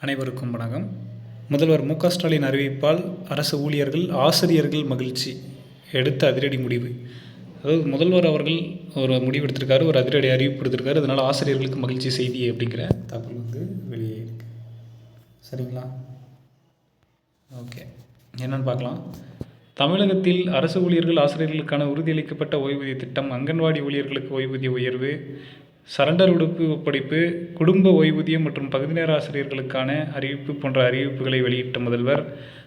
அனைவருக்கும் வணக்கம். முதல்வர் மு ஸ்டாலின் அறிவிப்பால் அரசு ஊழியர்கள் ஆசிரியர்கள் மகிழ்ச்சி. எடுத்த அதிரடி முடிவு. அதாவது முதல்வர் அவர்கள் ஒரு முடிவு எடுத்திருக்காரு ஒரு அதிரடி அறிவிப்பு எடுத்திருக்காரு அதனால் ஆசிரியர்களுக்கு மகிழ்ச்சி செய்தி அப்படிங்கிற தகவல் வந்து வெளியே இருக்கு. சரிங்களா? ஓகே. என்னென்னு பார்க்கலாம். தமிழகத்தில் அரசு ஊழியர்கள் ஆசிரியர்களுக்கான உறுதியளிக்கப்பட்ட ஓய்வூதிய திட்டம் அங்கன்வாடி ஊழியர்களுக்கு ஓய்வூதிய உயர்வு சரண்டர் உடுப்பு ஒப்படைப்பு குடும்ப ஓய்வூதியம் மற்றும் பகுதி நேர ஆசிரியர்களுக்கான அறிவிப்பு போன்ற அறிவிப்புகளை வெளியிட்ட முதல்வர்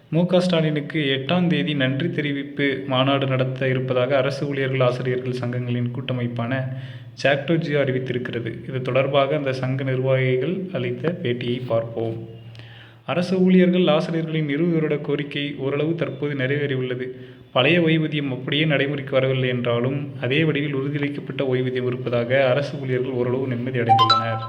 மு க ஸ்டாலினுக்கு எட்டாம் தேதி நன்றி தெரிவிப்பு மாநாடு நடத்த இருப்பதாக அரசு ஊழியர்கள் ஆசிரியர்கள் சங்கங்களின் கூட்டமைப்பான சாக்டோஜியோ அறிவித்திருக்கிறது. இது தொடர்பாக அந்த சங்க நிர்வாகிகள் அளித்த பேட்டியை பார்ப்போம். அரசு ஊழியர்கள் ஆசிரியர்களின் இருபது வருட கோரிக்கை ஓரளவு தற்போது நிறைவேறியுள்ளது. பழைய ஓய்வூதியம் அப்படியே நடைமுறைக்கு வரவில்லை என்றாலும் அதே வடிவில் உறுதியளிக்கப்பட்ட ஓய்வூதியம் இருப்பதாக அரசு ஊழியர்கள் ஓரளவு நிம்மதி அடைந்துள்ளனர்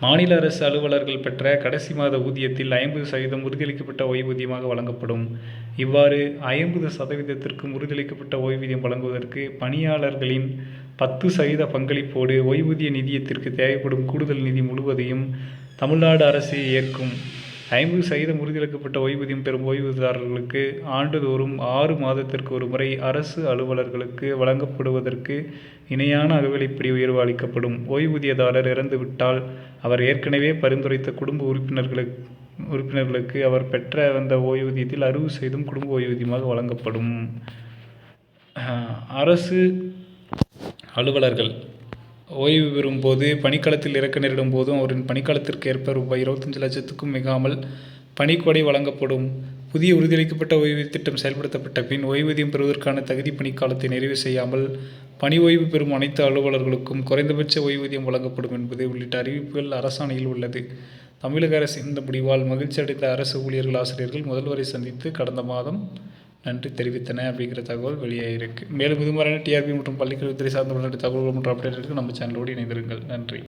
மாநில அரசு அலுவலர்கள் பெற்ற கடைசி மாத ஊதியத்தில் ஐம்பது சதவீதம் உறுதியளிக்கப்பட்ட ஓய்வூதியமாக வழங்கப்படும். இவ்வாறு ஐம்பது சதவீதத்திற்கும் உறுதியளிக்கப்பட்ட ஓய்வூதியம் வழங்குவதற்கு பணியாளர்களின் பத்து சதவீத பங்களிப்போடு ஓய்வூதிய நிதியத்திற்கு தேவைப்படும் கூடுதல் நிதி முழுவதையும் தமிழ்நாடு அரசு ஏற்கும். ஐம்பது சதவீதம் உறுதியளிக்கப்பட்ட ஓய்வூதியம் பெறும் ஓய்வூதியதாரர்களுக்கு ஆண்டுதோறும் ஆறு மாதத்திற்கு ஒரு முறை அரசு அலுவலர்களுக்கு வழங்கப்படுவதற்கு இணையான அகவிலைப்படி உயர்வு அளிக்கப்படும். ஓய்வூதியதாரர் இறந்துவிட்டால் அவர் ஏற்கனவே பரிந்துரைத்த குடும்ப உறுப்பினர்களுக்கு உறுப்பினர்களுக்கு அவர் பெற்ற வந்த ஓய்வூதியத்தில் அறுபது சதவீதம் குடும்ப ஓய்வூதியமாக வழங்கப்படும். அரசு அலுவலர்கள் ஓய்வு பெறும் போது பணிக்களத்தில் இறக்க நேரிடும் போதும் அவரின் பணிக்காலத்திற்கு ஏற்ப ரூபாய் இருபத்தஞ்சு லட்சத்துக்கும் மிகாமல் பணிக்கொடை வழங்கப்படும். புதிய உறுதியளிக்கப்பட்ட ஓய்வூதிய திட்டம் செயல்படுத்தப்பட்ட பின் ஓய்வூதியம் பெறுவதற்கான தகுதி பணிக்காலத்தை நிறைவு செய்யாமல் பணி ஓய்வு பெறும் அனைத்து அலுவலர்களுக்கும் குறைந்தபட்ச ஓய்வூதியம் வழங்கப்படும் என்பது உள்ளிட்ட அறிவிப்புகள் அரசாணையில் உள்ளது. தமிழக அரசு இந்த முடிவால் மகிழ்ச்சி அடைந்த அரசு ஊழியர்கள் ஆசிரியர்கள் முதல்வரை சந்தித்து கடந்த மாதம் நன்றி தெரிவித்தன அப்படிங்கிற தகவல் வெளியாகிருக்கு மேலும் இது டிஆர்பி மற்றும் பள்ளிக்கல்வித்துறை சார்ந்த உடனடி தகவல்கள் மற்றும் அப்டேட்டுக்கு நம்ம சேனலோடு இணைந்திருங்கள். நன்றி.